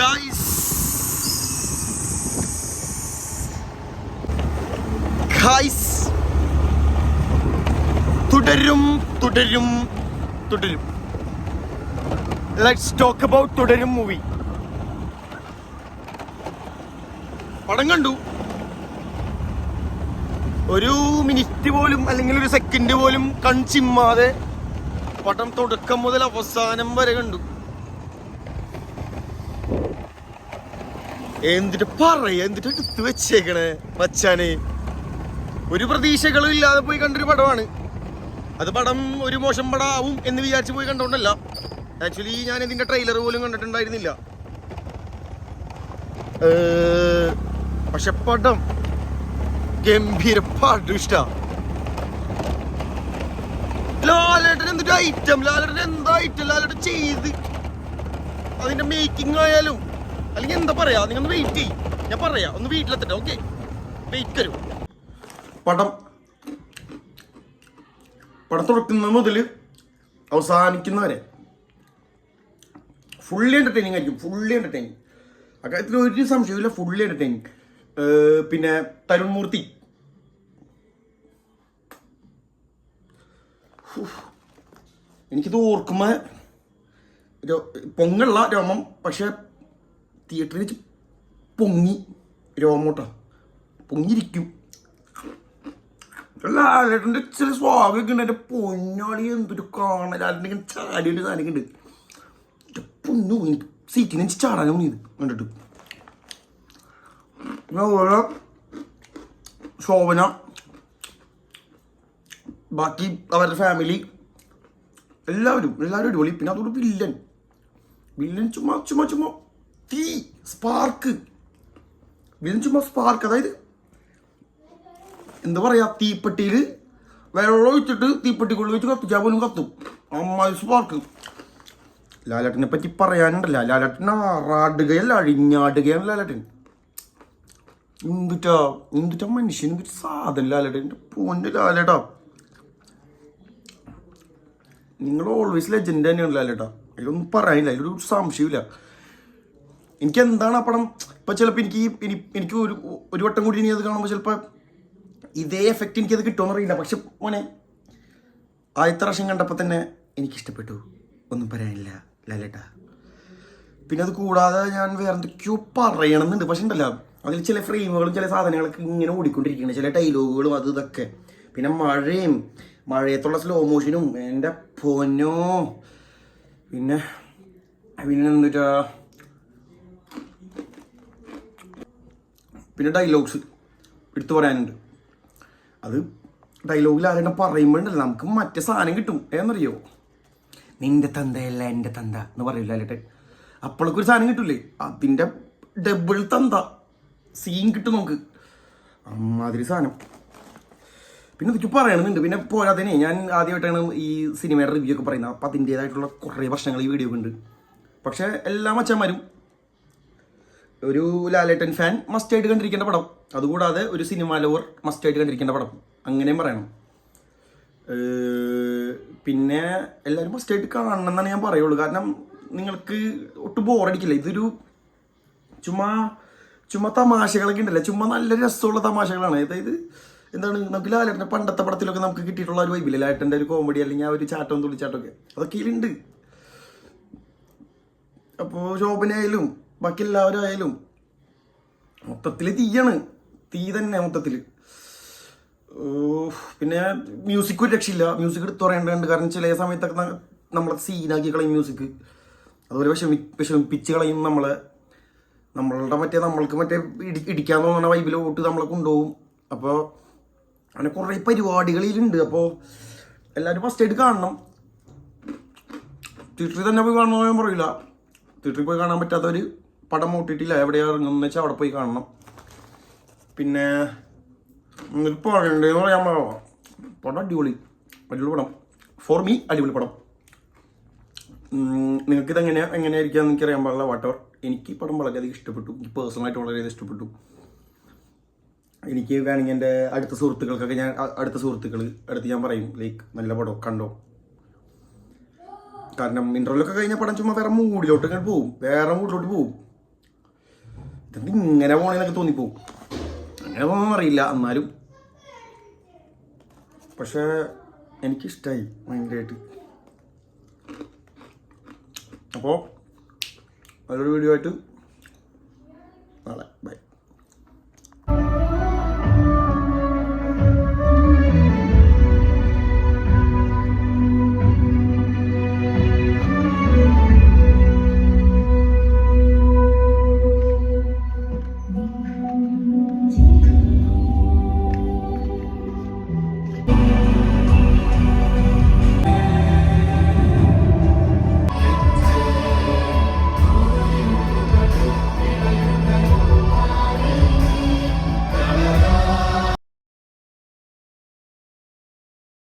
Guys guys Thudarum Thudarum Thudarum. Let's talk about Thudarum movie പടം കണ്ടു. ഒരു minute പോലും അല്ലെങ്കിൽ ഒരു സെക്കൻഡ് പോലും കൺചിമ്മാതെ പടം തുടക്കം മുതൽ അവസാനം വരെ കണ്ടു. എന്തിട്ട് പറയ? എന്തിട്ട് എടുത്ത് വെച്ചേക്കണേ? മച്ചാനെ. ഒരു പ്രതീക്ഷകളും ഇല്ലാതെ പോയി കണ്ടൊരു പടമാണ്. അത് പടം ഒരു മോശം പടാവും എന്ന് വിചാരിച്ച് പോയി കണ്ടോണ്ടല്ല. ആക്ച്വലി ഞാൻ ഇതിന്റെ ട്രെയിലർ പോലും കണ്ടിട്ടുണ്ടായിരുന്നില്ല. പക്ഷെ പടം ഗംഭീര പാട്ടും ഇഷ്ട. ലാലേട്ടൻ എന്തൊരു ഐറ്റം ലാലേട്ടൻ എന്താ ഐറ്റം ലാലേട്ടൻ ചെയ്ത്. അതിന്റെ മേക്കിംഗ് ആയാലും അല്ലെങ്കിൽ എന്താ പറയാ? നിങ്ങൾ വെയിറ്റ് ചെയ്യും. ഞാൻ പറയാ ഒന്ന് വീട്ടിലെത്തട്ടെ ഓക്കെ വെയിറ്റ് കരു. പടം. പടം തുടക്കുന്ന മുതൽ അവസാനിക്കുന്നവരെ. ഫുള്ളി എന്റർടൈനിങ് ആയിരിക്കും ഫുള്ളി എന്റർടൈനിങ് അക്കാര്യത്തിൽ ഒരു സംശയമില്ല ഫുള്ളി എന്റർടൈനിങ് പിന്നെ തരുൺ മൂർത്തി. എനിക്കിത് ഓർക്കുമ്പോൾ പൊങ്ങുള്ള രോമം പക്ഷെ തിയേറ്ററിൽ വെച്ച് പൊങ്ങി രോമോട്ടോ. പൊങ്ങിയിരിക്കും. ലാലേട്ടന്റെ ചില സ്വാഗതം ഉണ്ട്. എന്റെ പൊന്നാളി എന്തൊരു കാണാൻ ലാലിന്റെ ഇങ്ങനെ ചാടിയൊരു സാധനമൊക്കെ ഉണ്ട്. പൊന്നു എനിക്ക് സീറ്റിന് എനിക്ക് ചാടാനും ഇത് കണ്ടിട്ട്. ഓരോ ശോഭന. ബാക്കി അവരുടെ ഫാമിലി. എല്ലാവരും. എല്ലാവരും അടിപൊളി. പിന്നെ അതുകൊണ്ട് വില്ലൻ. വില്ലൻ ചുമ്മാ ചുമ്മാ ചുമ്മാ തീ സ്പാർക്ക് ചുമ്മാ സ്പാർക്ക് അതായത് എന്താ പറയാ? തീപ്പെട്ടിയിൽ വെള്ളം ഒഴിച്ചിട്ട് തീപ്പെട്ടിക്കുള്ളിൽ വെച്ച് കത്തിച്ചാൽ പോലും കത്തും. അമ്മായി സ്പാർക്ക് ലാലാട്ടിനെ പറ്റി പറയാനുണ്ടല്ല. ലാലാട്ടൻ ആറാടുകയല്ല അഴിഞ്ഞാടുകയാണ് ലാലാട്ടൻ. എന്തുറ്റാ എന്തുറ്റാ മനുഷ്യൻ എന്തൊരു സാധനം ലാലാട്ടന്റെ പോന്റെ ലാലേട്ടാ. നിങ്ങൾ ഓൾവേസ് ലെജൻഡ് തന്നെയാണ് ലാലേട്ടാ. അതിലൊന്നും പറയാനില്ല. അതിലൊരു സംശയമില്ല എനിക്ക് എന്താണ് ആ പടം? ഇപ്പം ചിലപ്പോൾ എനിക്ക് ഇനി- എനിക്ക് ഒരു ഒരു വട്ടം കൂടി ഇനി അത് കാണുമ്പോൾ ചിലപ്പോൾ ഇതേ എഫക്റ്റ് എനിക്കത് കിട്ടുമെന്ന് അറിയില്ല. പക്ഷെ മോനെ ആദ്യത്തെ പ്രാവശ്യം കണ്ടപ്പോൾ തന്നെ എനിക്കിഷ്ടപ്പെട്ടു. ഒന്നും പറയാനില്ല ലാലേട്ടാ. പിന്നെ അത് കൂടാതെ ഞാൻ വേറെ എന്തൊക്കെയോ പറയണമെന്നുണ്ട് പക്ഷെ ഉണ്ടല്ലോ അതിൽ ചില ഫ്രെയിമുകളും ചില സാധനങ്ങളൊക്കെ ഇങ്ങനെ ഓടിക്കൊണ്ടിരിക്കുകയാണ് ചില ഡയലോഗുകളും അത് ഇതൊക്കെ. പിന്നെ മഴയും മഴയത്തുള്ള സ്ലോ മോഷനും എന്റെ പൊന്നോ. പിന്നെ പിന്നെ എന്നിട്ടാ പിന്നെ ഡയലോഗ്സ് എടുത്തു പറയാനുണ്ട്. അത് ഡയലോഗിൽ ആരുടെ പറയുമ്പോഴുണ്ടല്ലോ നമുക്ക് മറ്റേ സാധനം കിട്ടും. ഏതെന്നറിയോ? നിന്റെ തന്തയല്ല എന്റെ തന്ത എന്ന് പറയില്ല അല്ലേട്ടെ അപ്പോഴൊക്കെ ഒരു സാധനം കിട്ടൂലേ? അതിന്റെ ഡബിൾ തന്ത സീൻ കിട്ടും നമുക്ക്. അമ്മാതിരി സാധനം. പിന്നെ ഇതൊക്കെ പറയണമെന്നുണ്ട് പിന്നെ പോരാതെ ഞാൻ ആദ്യമായിട്ടാണ് ഈ സിനിമയുടെ റിവ്യൂ ഒക്കെ പറയുന്നത്. അപ്പം അതിന്റേതായിട്ടുള്ള കുറേ പ്രശ്നങ്ങൾ ഈ വീഡിയോ ഉണ്ട്. പക്ഷേ എല്ലാ മച്ചന്മാരും ഒരു ലാലേട്ടൻ ഫാൻ മസ്റ്റ് ആയിട്ട് കണ്ടിരിക്കേണ്ട പടം. അതുകൂടാതെ ഒരു സിനിമ ലോവർ മസ്റ്റ് ആയിട്ട് കണ്ടിരിക്കേണ്ട പടം. അങ്ങനെയും പറയണം. പിന്നെ എല്ലാവരും മസ്റ്റ് ആയിട്ട് കാണണം എന്നാണ് ഞാൻ പറയുള്ളൂ. കാരണം നിങ്ങൾക്ക് ഒട്ടും ബോറടിക്കില്ല ഇതൊരു ചുമ്മാ ചുമ്മാ തമാശകളൊക്കെ ഉണ്ടല്ലോ? ചുമ്മാ നല്ല രസമുള്ള തമാശകളാണ്. അതായത് എന്താണ് നമുക്ക് ലാലേട്ടന്റെ പണ്ടത്തെ പടത്തിലൊക്കെ നമുക്ക് കിട്ടിയിട്ടുള്ള ഒരു വൈബില്ല ലാലേട്ടന്റെ ഒരു കോമഡി അല്ലെങ്കിൽ ആ ഒരു ചാട്ടവും തുള്ളിച്ചാട്ടമൊക്കെ അതൊക്കെ ഇതിലുണ്ട്. അപ്പോൾ ശോഭനയായാലും ബാക്കി എല്ലാവരും മൊത്തത്തിൽ തീയാണ്. തീ തന്നെ മൊത്തത്തിൽ പിന്നെ മ്യൂസിക് ഒരു രക്ഷയില്ല. മ്യൂസിക് എടുത്ത് പറയേണ്ടതുണ്ട്. കാരണം ചില സമയത്തൊക്കെ നമ്മളെ സീനാക്കി കളയും മ്യൂസിക് അതുപോലെ വിഷമി വിഷമിപ്പിച്ച് കളയും നമ്മളെ. നമ്മളുടെ മറ്റേ നമ്മൾക്ക് മറ്റേ ഇടി ഇടിക്കാൻ തോന്നുന്ന വൈബിലോട്ട് നമ്മളെ കൊണ്ടുപോകും. അപ്പോൾ അങ്ങനെ കുറേ പരിപാടികളിലുണ്ട്. അപ്പോൾ എല്ലാവരും ഫസ്റ്റ് ആയിട്ട് കാണണം. തിയേറ്ററിൽ തന്നെ പോയി കാണണമെന്ന് ഞാൻ പറയില്ല തിയേറ്ററിൽ പോയി കാണാൻ പറ്റാത്തവർ പടം ഓട്ടിട്ടില്ല എവിടെയാണ് ഇറങ്ങുന്ന വെച്ചാൽ അവിടെ പോയി കാണണം. പിന്നെ എന്നിട്ട് എന്ന് പറയാൻ. പടം. അടിപൊളി. അടിപൊളി പടം. ഫോർ മീ അടിപൊളി പടം. നിങ്ങൾക്ക് ഇത് എങ്ങനെ എങ്ങനെയായിരിക്കാന്ന് എനിക്ക് അറിയാൻ പാടില്ല. വാട്ടവർ എനിക്ക് ഈ പടം വളരെയധികം ഇഷ്ടപ്പെട്ടു. എനിക്ക് പേഴ്സണലായിട്ട് വളരെയധികം ഇഷ്ടപ്പെട്ടു. എനിക്ക് വേണമെങ്കിൽ എന്റെ അടുത്ത സുഹൃത്തുക്കൾക്കൊക്കെ ഞാൻ അടുത്ത സുഹൃത്തുക്കൾ അടുത്ത് ഞാൻ പറയും ലൈക്ക് നല്ല പടം കണ്ടോ? കാരണം ഇന്റർവ്യൂലൊക്കെ കഴിഞ്ഞ പടം ചുമ്മാ വേറെ മൂടിലോട്ട് ഇങ്ങോട്ട് പോവും. വേറെ മൂടിലോട്ട് പോവും. ഇതെന്ത് ഇങ്ങനെ പോണെന്നൊക്കെ തോന്നിപ്പോവും. അങ്ങനെ പോകുന്നൊന്നും അറിയില്ല എന്നാലും. പക്ഷേ എനിക്കിഷ്ടമായി ഭയങ്കരമായിട്ട് അപ്പോൾ അതൊരു വീഡിയോ ആയിട്ട് നാളെ.